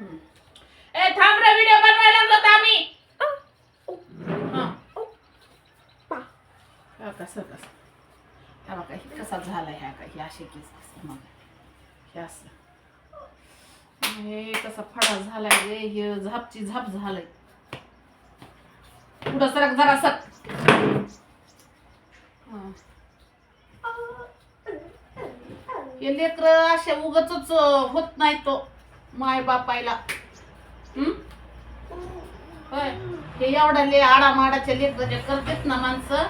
ए थांब रे व्हिडिओ बनवायला लागलो आम्ही. हा. कसं कसं? हा बघा हे कसा झाला ह्या का हे असे केस असं मग हे असं. हे कसा फडा झालाय रे हे झापची झाप झालंय. पुढं सरक जरा सर हे. लेकर अशा उगच होत नाही तो. माय बापायला. हम्म? होय. हे एवढा ले आडामाडाच्या लेकर जे म्हणजे करतेत ना माणसं.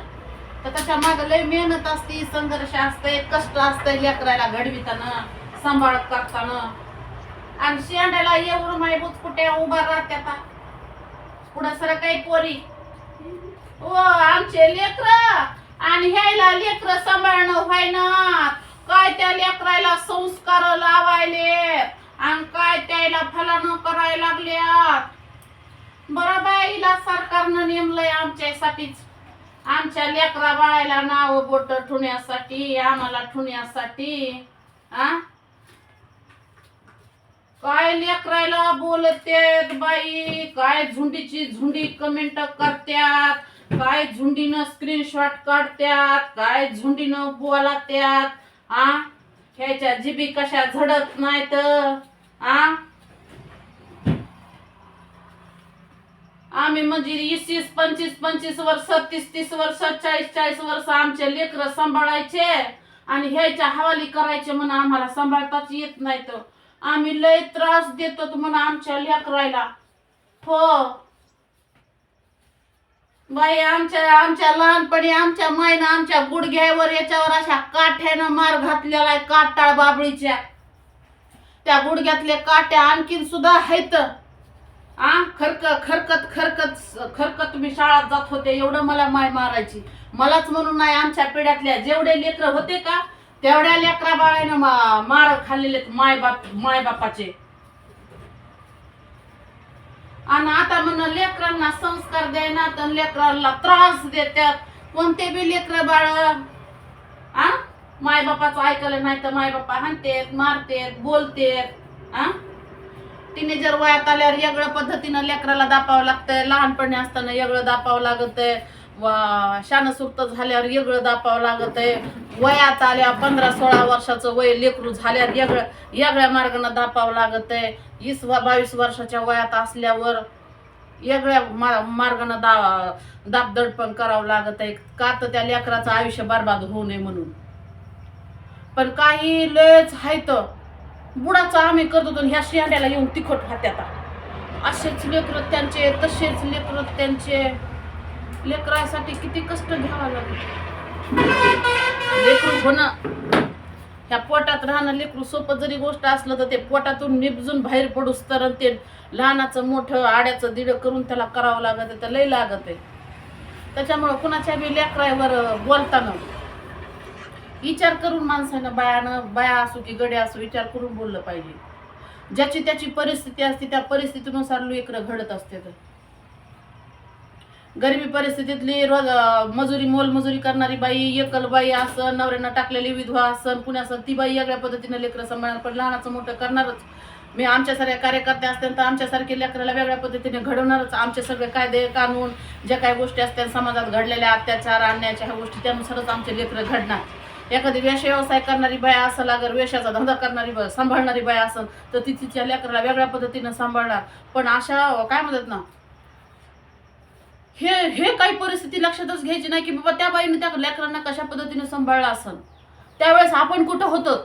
तर त्याच्या मागं लय मेहनत असते संघर्ष असते कष्ट असते लेकरायला घडविताना सांभाळ करताना. आणि शेंड्याला एवढं मायबूत कुठे उभा राहते आता? पुढं सर काही पोरी. ओ आमचे लेकर आणि ह्याला लेकर सांभाळणं व्हायना. काय त्या लेकरायला संस्कार लावायले आणि काय त्याला फलानं करायला लागल्यात? बरं बाईला सरकारनं नेमलंय आमच्यासाठीच. आमच्या लेकरा बाळायला नाव बोट ठुण्यासाठी आम्हाला ठुण्यासाठी आ? काय लेकरायला बोलतेत बाई? काय झुंडीची झुंडी कमेंट करत्यात? काय झुंडीनं स्क्रीनशॉट काढत्यात? काय झुंडीनं बोलात्यात? आ? ह्याच्या जिबी कशा झडत नाहीत? आम्ही म्हणजे वीस पंचवीस पंचवीस वर्ष तीस तीस वर्ष चाळीस चाळीस वर्ष आमचे लेकर सांभाळायचे आणि ह्याच्या हवाली करायचे म्हणून आम्हाला सांभाळताच येत नाही तर आम्ही लय त्रास देतो म्हणून आमच्या लेकरायला. हो. बाई आमच्या आमच्या लहानपणी आमच्या मायनं आमच्या गुडघ्यावर याच्यावर अशा काठ्यानं मार घातलेला आहे काटाळ बाबळीच्या. त्या गुडघ्यातल्या काट्या आणखीन सुद्धा आहेत. आ खरक खरकत खरकत खरकत मी शाळात जात होते एवढं मला माय मारायची. मलाच म्हणून नाही आमच्या पिढ्यातल्या जेवढे लेकर होते का तेवढ्या लेकरा बाळानं मा- मार खाल्लेले माय बाप माय बापाचे. आणि आता म्हण लेकरांना संस्कार द्यायना तर लेकरांना त्रास देतात. कोणते बी लेकर बाळ? आ? माय बापाचं ऐकलं नाही तर माय बापा हाणतेत मारतेत बोलतेत आ? टीनेजर वयात आल्यावर वेगळ्या पद्धतीनं लेकराला दापावं लागतंय. लहानपणी असताना वेगळं दापावं लागतंय. आहे सुक्त झाल्यावर वेगळं दापावं लागतंय. वयात आल्या पंधरा सोळा वर्षाचं वय लेकरू झाल्यावर वेगळं वेगळ्या मार्गानं दापावं लागतंय. वीस बावीस वर्षाच्या वयात असल्यावर वेगळ्या मा मार्गानं दा दाबदडपण करावं लागत आहे का तर त्या लेकराचं आयुष्य बर्बाद होऊ नये म्हणून. पण काही लयच हायत बुडाचा आम्ही करत होतो ह्या शेंड्याला येऊन तिखट हात्यात असेच लेकर त्यांचे तसेच लेकर त्यांचे. लेकरासाठी किती कष्ट घ्यावं लागेल. लेकरू होणं ह्या पोटात राहणं लेकरू सोपं जरी गोष्ट असलं तर ते पोटातून निपजून बाहेर पडूस तर ते लहानाचं मोठं आड्याचं दिड करून त्याला करावं लागत आहे तर लय लागत. आहे त्याच्यामुळं कुणाच्या बी लेकरावर बोलताना विचार करून माणसानं बायानं बाया असो की गड्या असो विचार करून बोललं पाहिजे. ज्याची त्याची परिस्थिती असते त्या परिस्थितीनुसार लेकरं घडत असते तर. गरिबी परिस्थितीतली रोज मजुरी मोलमजुरी करणारी बाई एकल बाई असन नवऱ्यानं टाकलेली विधवा असन पुण्या असन ती बाई वेगळ्या पद्धतीनं लेकरं सांभाळणार पण लहानाचं मोठं करणारच. मी आमच्यासारख्या कार्यकर्ते असतील तर आमच्यासारखे लेकराला वेगळ्या पद्धतीने घडवणारच. आमचे सगळे कायदे कानून ज्या काही गोष्टी असतात समाजात घडलेल्या अत्याचार अन्यायाच्या ह्या गोष्टी त्यानुसारच आमचे लेकरं घडणार. एखादी वेश व्यवसाय करणारी बाया असेल अगर वेशाचा धंदा करणारी बाय सांभाळणारी बाया असेल तर ती तिच्या लेकराला वेगळ्या पद्धतीनं सांभाळणार. पण अशा काय म्हणतात ना हे हे काही परिस्थिती लक्षातच घ्यायची नाही की बाबा त्या बाईने त्या लेकरांना कशा पद्धतीने सांभाळलं असेल. त्यावेळेस आपण कुठं होतो?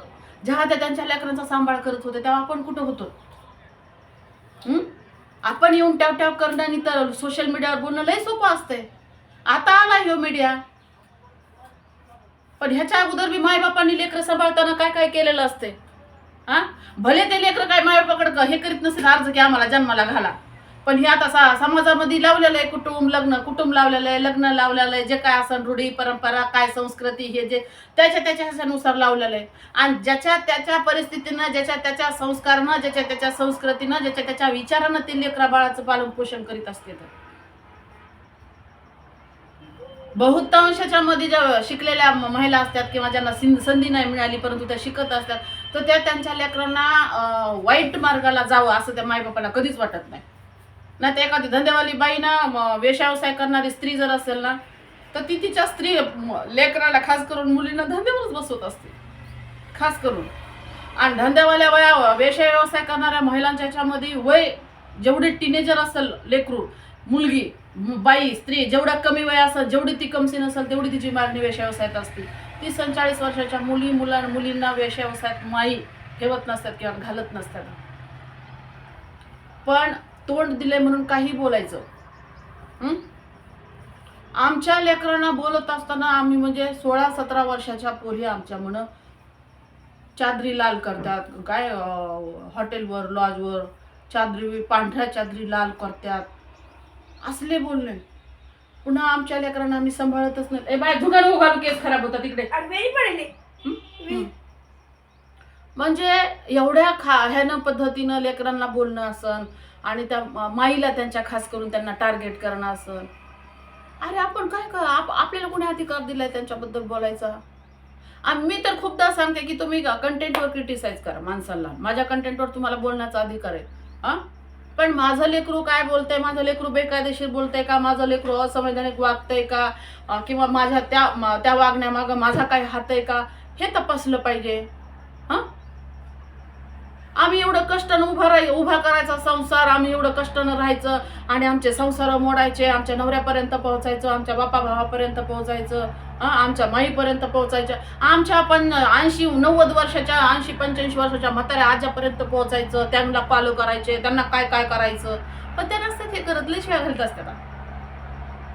जेव्हा त्या त्यांच्या लेकरांचा सांभाळ करत होते तेव्हा आपण कुठं होतो? आपण येऊन टॅप टॅप करणं आणि तर सोशल मीडियावर बोलणं लय सोपं असते आता आला ह्यो मीडिया पण ह्याच्या अगोदर बी मायबापांनी लेकरं सांभाळताना काय काय केलेलं असते? हा? भले ते लेकरं काय मायबापाकडं हे करीत नसेल अर्ज की आम्हाला जन्माला घाला. पण हे आता सा समाजामध्ये लावलेलं आहे कुटुंब लग्न कुटुंब लावलेलं आहे लग्न लावलेलं आहे जे काय असं रूढी परंपरा काय संस्कृती हे जे त्याच्या त्याच्या ह्याच्यानुसार लावलेलं आहे आणि ज्याच्या त्याच्या परिस्थितीनं ज्याच्या त्याच्या संस्कारनं ज्याच्या त्याच्या संस्कृतीनं ज्याच्या त्याच्या विचारानं ते लेकरा बाळाचं पालन पोषण करीत असते तर. बहुतांशाच्या मध्ये ज्या शिकलेल्या महिला असतात किंवा ज्यांना सिं- संधी नाही मिळाली परंतु त्या शिकत असतात तर त्या त्यांच्या लेकरांना वाईट मार्गाला जावं असं त्या मायबापाला कधीच वाटत नाही. ना ते एखादी धंदेवाली बाई ना व्यवसाय करणारी स्त्री जर असेल ना तर ती तिच्या स्त्री लेकराला खास करून मुलींना धंद्यावरच बसवत असते. खास करून. आणि धंद्यावाल्या वया वेश्या व्यवसाय करणाऱ्या महिलांच्या ह्याच्यामध्ये वय जेवढे टीनेजर असेल लेकरू मुलगी बाई स्त्री जेवढा कमी वय असेल जेवढी ती कमसीन असेल तेवढी तिची मागणी वेश्या व्यवसायात असते. तीस पंचेचाळीस वर्षाच्या मुली मुलां मुलींना वेश्या व्यवसायात माई ठेवत नसतात किंवा घालत नसतात. पण तोंड दिले म्हणून काही बोलायचं. आमच्या लेकरांना बोलत असताना आम्ही म्हणजे सोळा सतरा वर्षाच्या पोरी आमच्या म्हणून चादरी लाल करतात काय हॉटेलवर लॉजवर चादरी पांढऱ्या चादरी लाल करतात. असले बोलले पुन्हा आमच्या लेकरांना आम्ही सांभाळतच नाही. ए बाय धुगान उघालू केस खराब होता तिकडे वेळी पडले? म्हणजे एवढ्या खा ह्यानं पद्धतीनं लेकरांना बोलणं असन आणि त्या म- माईला त्यांच्या खास करून त्यांना टार्गेट करणं असन. अरे आपण काय कर आप आपल्याला कोणी अधिकार दिलाय त्यांच्याबद्दल बोलायचा? आणि मी तर खूपदा सांगते की तुम्ही कंटेंटवर क्रिटिसाइज करा माणसाला माझ्या कंटेंटवर तुम्हाला बोलण्याचा अधिकार आहे. हा? पण माझं लेकरू काय बोलतंय? माझं लेकरू बेकायदेशीर बोलतंय का? माझं लेकरू असंवैधानिक वागतंय का? किंवा माझ्या त्या त्या वागण्यामागं माझा काय हात आहे का? हे तपासलं पाहिजे. हा? आम्ही एवढं कष्टानं उभा राही उभा करायचा संसार आम्ही एवढं कष्टानं राहायचं आणि आमचे संसार मोडायचे आमच्या नवऱ्यापर्यंत पोहोचायचं आमच्या बापा भावापर्यंत पोहोचायचं. आमच्या माईपर्यंत पोहोचायच्या. आमच्या पण ऐंशी नव्वद वर्षाच्या ऐंशी पंच्याऐंशी वर्षाच्या म्हाताऱ्या आजापर्यंत पोहोचायचं त्यांना पालो करायचे त्यांना काय काय करायचं. पण त्या नसतात हे करत लय शिव्या घालत असतात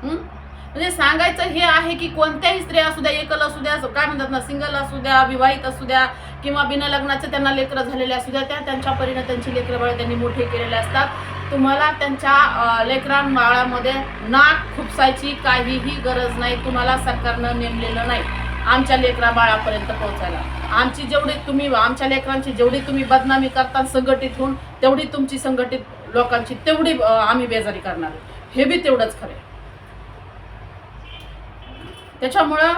म्हणजे सांगायचं हे आहे की कोणत्याही स्त्रिया असू द्या एकल असू द्या काय म्हणतात ना सिंगल असू द्या विवाहित असू द्या किंवा बिना लग्नाचे त्यांना लेकरं झालेले असू द्या त्या त्यांच्या परीने त्यांची लेकरं बाळ त्यांनी मोठे केलेले असतात. तुम्हाला त्यांच्या लेकरां बाळामध्ये नाक खुपसायची काहीही गरज नाही तुम्हाला सरकारनं नेमलेलं नाही आमच्या लेकरा बाळापर्यंत पोहोचायला. आमची जेवढी तुम्ही आमच्या लेकरांची जेवढी तुम्ही बदनामी करता संघटित होऊन तेवढी तुमची संघटित लोकांची तेवढी आम्ही बेजारी करणार. हे बी तेवढंच खरं त्याच्यामुळं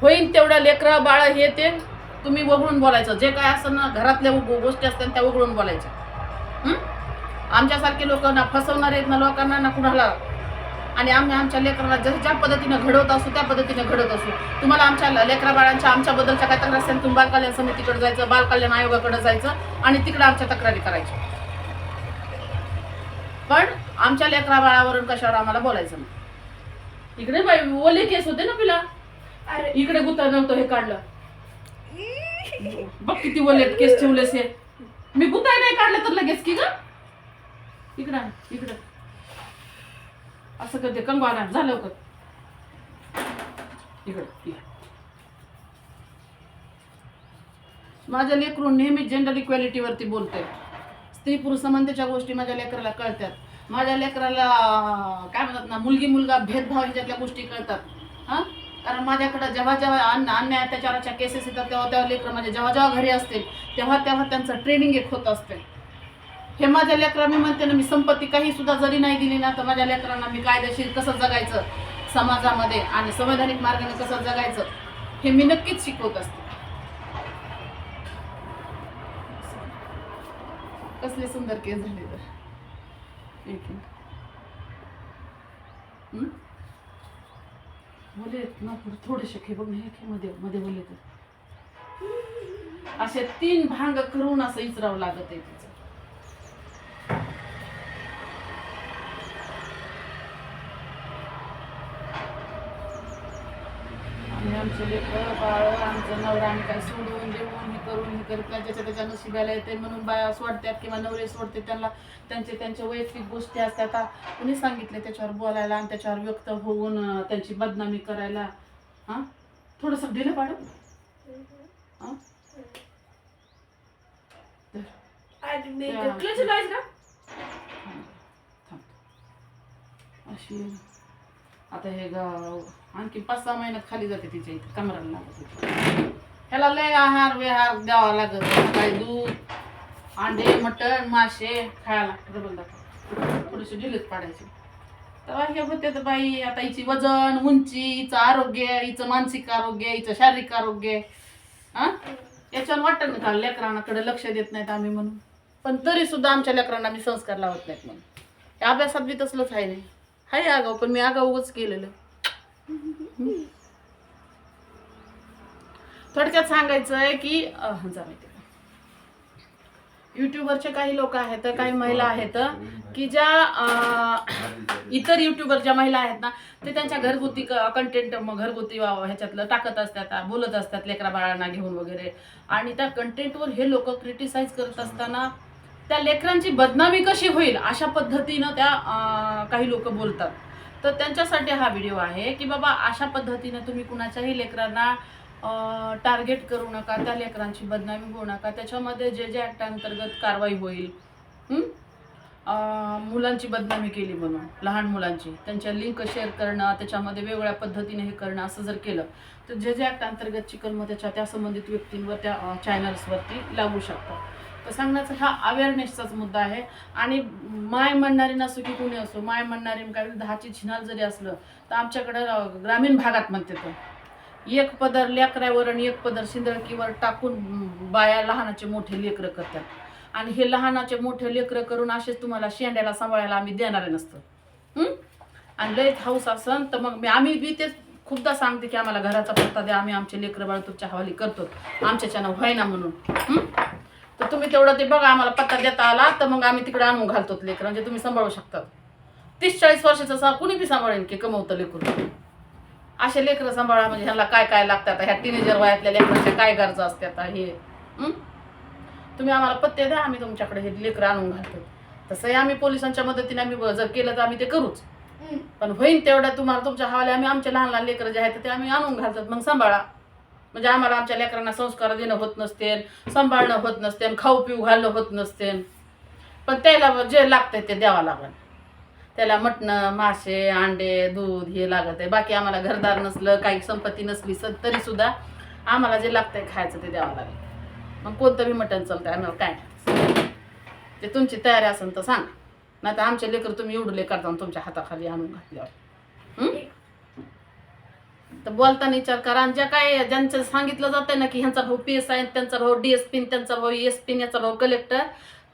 होईल तेवढ्या लेकरं बाळ हे ते तुम्ही वगळून बोलायचं. जे काय असं ना घरातल्या गो- गोष्टी असतात त्या वगळून बोलायच्या. आमच्यासारखे लोक ना फसवणार आहेत ना लोकांना ना कुणाला? आणि आम्ही आमच्या लेकरांना जर ज्या पद्धतीनं घडवत असू त्या पद्धतीनं घडवत असू. तुम्हाला आमच्या लेकरा बाळांच्या आमच्याबद्दलच्या काय तक्रार असेल तुम्ही बालकल्याण समितीकडे जायचं बालकल्याण आयोगाकडे जायचं आणि तिकडे आमच्या तक्रारी करायच्या. पण आमच्या लेकरा बाळावरून कशावर आम्हाला बोलायचं नाही. इकडे बाई ओले केस होते ना पिला? अरे. इकडे गुता नव्हतं हे काढलं. बघ किती ओले केस ठेवलेस हे. मी गुताय नाही काढलं तर लगेच की ग? इकडं आण, इकडं. असं करते कंगवाला झालं का इकडं माझ्या लेकरून नेहमी जेंडर इक्वॅलिटीवरती बोलते स्त्री पुरुष संबंधीच्या गोष्टी माझ्या लेकराला कळतात. माझ्या लेकराला काय म्हणतात ना मुलगी मुलगा भेदभाव ह्याच्यातल्या गोष्टी कळतात. हां? कारण माझ्याकडं जेव्हा जेव्हा अन्य अन्याय अत्याचाराच्या केसेस येतात तेव्हा तेव्हा लेकरं माझ्या जेव्हा जेव्हा घरी असते तेव्हा तेव्हा त्यांचं ट्रेनिंग एक होत असते. हे माझ्या लेकरा मी म्हणते ना मी संपत्ती काही सुद्धा जरी नाही दिली ना तर माझ्या लेकरांना मी कायदेशीर कसं जगायचं? समाजामध्ये आणि संवैधानिक मार्गाने कसं जगायचं? हे मी नक्कीच शिकवत असते. कसले सुंदर केस झाले तर. एक बोले ना पुढे थोडेसे खे बघ ना हे मध्ये मध्ये बोलले तर. असे तीन भांग करून असं इचरावं लागत आहे तिचं आणि आमचे लेकरं बाळ आमचं नवरा आम्ही काय सोडून देऊन हे करून हे करत नाही ज्याच्या त्याच्या नशिबाला येते म्हणून बाया सोडतात किंवा नवरे सोडते त्यांना त्यांचे त्यांच्या वैयक्तिक गोष्टी असतात. कुणी सांगितले त्याच्यावर बोलायला आणि त्याच्यावर व्यक्त होऊन त्यांची बदनामी करायला? हां? थोडंसं ढिलं पाडू? हां. अशी आता हे ग आणखी पाच सहा महिन्यात खाली जाते तिच्या इथे कमराला लागत ह्याला लय आहार विहार द्यावा लागत काय दूध अंडे मटण मासे खायला डबल दाखव थोडेसे ढिलेच पाडायचे. तेव्हा हे होते तर बाई आता हिची वजन उंची हिचं आरोग्य हिचं मानसिक आरोग्य हिचं शारीरिक आरोग्य हा याच्यावर वाटतं ना का लेकरांकडे लक्ष देत नाहीत आम्ही म्हणून. पण तरी सुद्धा आमच्या लेकरांना आम्ही संस्कार लावत नाहीत म्हणून. अभ्यासात बी तसलंच आहे नाही. हाय आगाव पण मी आगाऊच केलेलं. थोडक्यात सांगायचं आहे की अं, युट्यूबरचे काही लोक आहेत काही महिला आहेत की ज्या इतर युट्यूबर ज्या महिला आहेत ना ते त्यांच्या घरगुती कंटेंट घरगुती ह्याच्यातलं टाकत असतात बोलत असतात लेकरा बाळांना घेऊन वगैरे. आणि त्या कंटेंटवर हे लोक क्रिटिसाइज करत असताना त्या लेकरांची बदनामी कशी होईल अशा पद्धतीनं त्या काही लोक बोलतात. तर त्यांच्यासाठी हा व्हिडिओ आहे की बाबा अशा पद्धतीनं तुम्ही कुणाच्याही लेकरांना टार्गेट करू नका त्या लेकरांची बदनामी होऊ नका. त्याच्यामध्ये जे जे ॲक्ट अंतर्गत कारवाई होईल मुलांची बदनामी केली म्हणून लहान मुलांची. त्यांच्या लिंक शेअर करणं त्याच्यामध्ये वेगवेगळ्या पद्धतीने हे करणं असं जर केलं तर जे जे ॲक्ट अंतर्गतची कलमं त्याच्या त्या संबंधित व्यक्तींवर त्या चॅनल्सवरती लागू शकतात. तर सांगण्याचा हा अवेअरनेसचाच मुद्दा आहे. आणि माय म्हणणारी नसो की कुणी असो माय म्हणणारी काय दहाची छिनाल जरी असलं तर आमच्याकडं ग्रामीण भागात म्हणते तर एक पदर लेकरावर आणि एक पदर शिंदळकीवर टाकून बाया लहानाचे मोठे लेकरं करतात. आणि हे लहानाचे मोठे लेकरं करून असेच तुम्हाला शेंड्याला सांभाळायला आम्ही देणारे नसतो. आणि लयच हाऊस असन तर मग मी आम्ही बी तेच खूपदा सांगते की आम्हाला घराचा पत्ता द्या आम्ही आमचे लेकरं बाळ तुमच्या हवाली करतो. आमच्याच्यानं व्हायना म्हणून. तर तुम्ही तेवढं ते बघा आम्हाला पत्ता देता आला तर मग आम्ही तिकडे आणून घालतो लेकरं. म्हणजे तुम्ही सांभाळू शकता. तीस चाळीस वर्षाचं सा कुणी बी सांभाळेन की कमवतं लेकरून असे लेकरं सांभाळा म्हणजे ह्याला काय काय लागतात ह्या टीनेजर वयातल्या लेकरांच्या काय गरजा असतात हे? हं? तुम्ही आम्हाला पत्ते द्या आम्ही तुमच्याकडे हे लेकरं आणून घालतो. तसंही आम्ही पोलिसांच्या मदतीने आम्ही जर केलं तर आम्ही ते करूच. पण होईन तेवढ्या तुम्हाला तुमच्या हवाले आम्ही आमच्या लहान लहान लेकरं जे आहेत ते आम्ही आणून घालतात. मग सांभाळा. म्हणजे आम्हाला आमच्या लेकरांना संस्कार देणं होत नसते सांभाळणं होत नसते खाऊ पिऊ घालणं होत नसते. पण त्याला जे लागतंय ते द्यावं लागेल त्याला मटणं मासे अंडे दूध हे लागत आहे. बाकी आम्हाला घरदार नसलं काही संपत्ती नसली तरी सुद्धा आम्हाला जे लागतंय खायचं ते द्यावं लागेल. मग कोणतं बी मटण चालतंय आम्हाला काय ते तुमची तयारी असेल तर सांगा. नाही तर आमचे लेकर तुम्ही एवढले करता तुमच्या हाताखाली आणून घातल्यावर. तर बोलताना विचार करा. आणि ज्या काय ज्यांचं सांगितलं जातं ना की ह्यांचा भाऊ पी एस आय त्यांचा भाऊ डी एस पी त्यांचा भाऊ एस पी याचा भाऊ कलेक्टर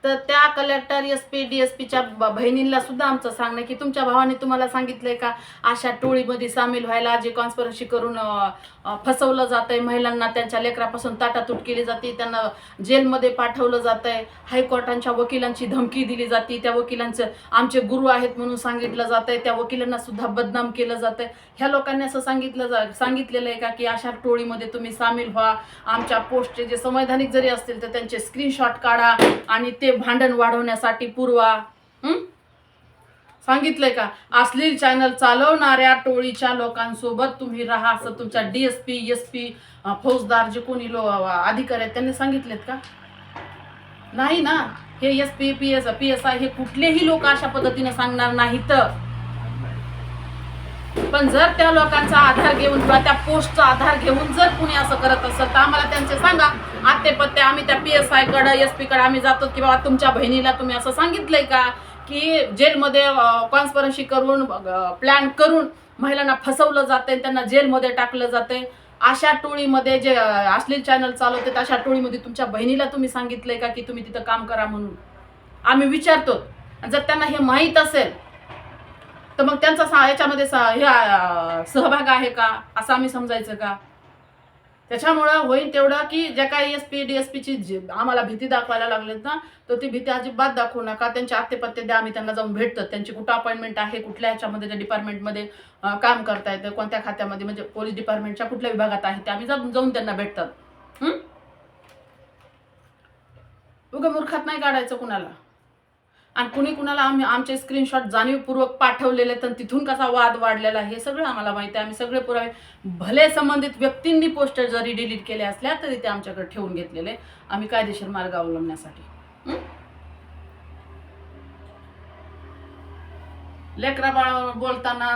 तर त्या collector S P D S पीच्या बहिणींना सुद्धा आमचं सांगणं की तुमच्या भावाने तुम्हाला सांगितलंय का? अशा टोळीमध्ये सामील व्हायला जे कॉन्स्परन्सी करून फसवलं जात आहे महिलांना त्यांच्या लेकरापासून ताटातूट केली जाते. त्यांना जेलमध्ये पाठवलं जातंय. हायकोर्टांच्या वकिलांची धमकी दिली जाते. त्या वकिलांचं आमचे गुरु आहेत म्हणून सांगितलं जातंय. त्या वकिलांना सुद्धा बदनाम केलं जातंय. ह्या लोकांनी असं सांगितलं जा सांगितलेलं आहे का की अशा टोळीमध्ये तुम्ही सामील व्हा. आमच्या पोस्टचे जे संवैधानिक जरी असतील तर त्यांचे स्क्रीनशॉट काढा आणि ते भांडण वाढवण्यासाठी पुरवा. सांगितलंय का? अश्लील चॅनल चालवणाऱ्या टोळीच्या लोकांसोबत तुम्ही राहा असं तुमच्या D S P S P फौजदार जे कोणी लो अधिकारी आहेत त्यांनी सांगितलेत का? नाही ना. हे S P P S P S I हे कुठलेही लोक अशा पद्धतीने सांगणार नाहीत. पण जर त्या लोकांचा आधार घेऊन किंवा त्या पोस्टचा आधार घेऊन जर कुणी असं करत असेल तर आम्हाला त्यांचे सांगा. आत्ते पत्ते आम्ही त्या पी एस आयकडं एस पी कडे आम्ही जातो की बाबा तुमच्या बहिणीला तुम्ही असं सांगितलंय का? की जेलमध्ये कॉन्स्परन्सी करून प्लॅन करून महिलांना फसवलं जाते त्यांना जेलमध्ये टाकलं जाते अशा टोळीमध्ये जे अश्लील चॅनल चालवते अशा टोळीमध्ये तुमच्या बहिणीला तुम्ही सांगितलंय का की तुम्ही तिथं काम करा म्हणून? आम्ही विचारतो. जर त्यांना हे माहीत असेल तर मग त्यांचा याच्यामध्ये हे सहभाग आहे का? असं आम्ही समजायचं का? त्याच्यामुळं होईल तेवढं की ज्या काही एस पी डी एस पीची जी आम्हाला भीती दाखवायला लागलीत ना तर ती भीती अजिबात दाखवू नका. त्यांचे आत्तेपत्ते द्या आम्ही त्यांना जाऊन भेटतो. त्यांची कुठं अपॉइंटमेंट आहे कुठल्या ह्याच्यामध्ये त्या डिपार्टमेंटमध्ये काम करता येतं कोणत्या खात्यामध्ये म्हणजे पोलीस डिपार्टमेंटच्या कुठल्या विभागात आहे ते आम्ही जाऊन जाऊन त्यांना भेटतात. हं? उगा मूर्खात नाही काढायचं कुणाला. आणि कुणी कुणाला आम्ही आमचे स्क्रीनशॉट जाणीवपूर्वक पाठवलेले तर तिथून कसा वाद वाढलेला आहे हे सगळं आम्हाला माहिती आहे. आम्ही सगळे पुरावे भले संबंधित व्यक्तींनी पोस्टर जरी डिलीट केले असल्या तरी ते आमच्याकडे ठेवून घेतलेले आम्ही कायदेशीर मार्ग अवलंबण्यासाठी. लेकरा बाळावर बोलताना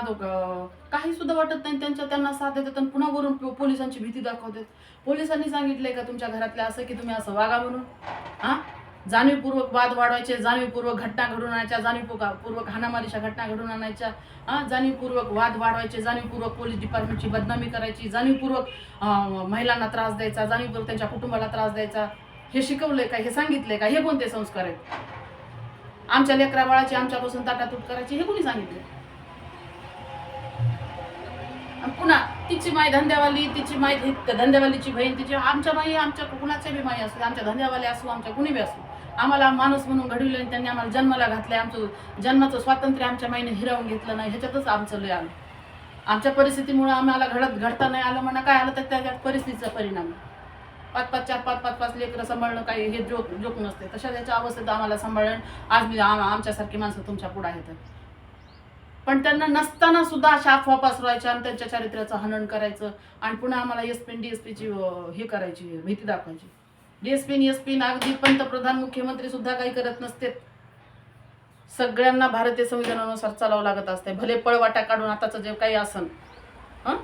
काही सुद्धा वाटत नाही. त्यांच्या त्यांना साथ देतात आणि पुन्हा वरून पोलिसांची भीती दाखवतात. पोलिसांनी सांगितलंय का तुमच्या घरातल्या असं की तुम्ही असं वागा म्हणून? हा? जाणीवपूर्वक वाद वाढवायचे जाणीवपूर्वक घटना घडून आणायच्या जाणीवपूर्वक हानामालीच्या घटना घडून आणायच्या हा जाणीवपूर्वक वाद वाढवायचे जाणीवपूर्वक पोलीस डिपार्टमेंटची बदनामी करायची जाणीवपूर्वक महिलांना त्रास द्यायचा जाणीवपूर्वक त्यांच्या कुटुंबाला त्रास द्यायचा हे शिकवलंय का हे सांगितलंय का हे कोणते संस्कार आहेत? आमच्या लेकरा बाळाची आमच्यापासून ताटातूट करायची हे कोणी सांगितले पुन्हा तिची माय धंद्यावाली तिची माय धंद्यावालीची बहीण तिची आमच्या माई आमच्या कुणाच्या बी माई असू आमच्या धंद्यावाली असू आमच्या कुणी बी असू आम्हाला माणूस म्हणून घडविलं आणि त्यांनी आम्हाला जन्माला घातले आमचं जन्माचं स्वातंत्र्य आमच्या माईने हिरावून घेतलं नाही. ह्याच्यातच आमचं लय आलं. आमच्या परिस्थितीमुळे आम्हाला घडत घडता नाही आलं म्हणा काय आलं तर त्याच्यात परिस्थितीचा परिणाम. पाच पाच चार पाच पाच पाच लेकरं सांभाळणं काही हे जोक जोक नसते. तशा त्याच्या अवस्थेत आम्हाला सांभाळणं आज मी आम- आमच्यासारखी माणसं तुमच्यापुढे आहेत. पण त्यांना नसताना सुद्धा अशा अफवा पसरवायच्या आणि त्यांच्या चारित्र्याचं हनन करायचं आणि पुन्हा आम्हाला एस पी डी एस पीची हे करायची भीती दाखवायची. डी एस पी अगदी पंतप्रधान मुख्यमंत्री सुद्धा काही करत नसते सगळ्यांना भारतीय संविधानानुसार चालावं लागत असते भले पळवाटा काढून आताचं जे काही असन हं?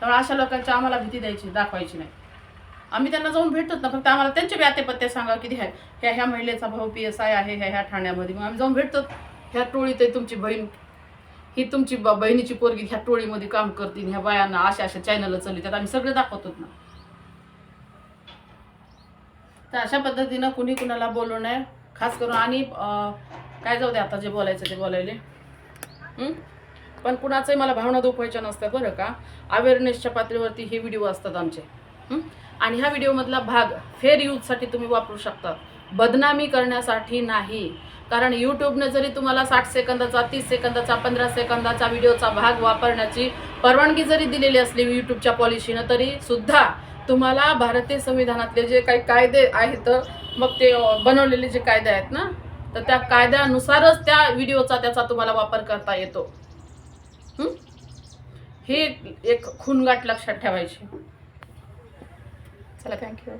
त्यामुळे अशा लोकांची आम्हाला भीती द्यायची दाखवायची नाही. आम्ही त्यांना जाऊन भेटतो ना फक्त आम्हाला त्यांचे बी आतेपत्ते सांगा की ह्या ह्या ह्या महिलेचा भाऊ पी एस आय आहे ह्या ह्या ठाण्यामध्ये. मग आम्ही जाऊन भेटतो ह्या टोळीत आहे तुमची बहीण. ही तुमची ब- बहिणीची पोरगी ह्या टोळीमध्ये काम करतील ह्या बायांना अशा अशा चॅनल चालतात आम्ही सगळे दाखवतो ना. तर अशा पद्धतीनं कुणी कुणाला बोलू नये खास करून आणि काय जाऊ दे आता जे बोलायचं ते बोलायले. पण कुणाचंही मला भावना दुखवायच्या नसतात बरं का. अवेअरनेसच्या पातळीवरती हे व्हिडिओ असतात आमचे. आणि ह्या व्हिडिओमधला भाग फेर यूजसाठी तुम्ही वापरू शकता. बदनामी करण्यासाठी नाही. कारण यूट्यूबने जरी तुम्हाला साठ सेकंदाचा तीस सेकंदाचा पंधरा सेकंदाचा व्हिडिओचा भाग वापरण्याची परवानगी जरी दिलेली असली यूट्यूबच्या पॉलिसीनं तरी सुद्धा तुम्हाला भारतीय संविधानातले जे काही कायदे आहेत मग ते बनवलेले जे कायदे आहेत ना तर त्या कायद्यानुसारच त्या व्हिडिओचा त्याचा तुम्हाला वापर करता येतो. हे? ही एक खूनगाठ लक्षात ठेवायची. चला थँक्यू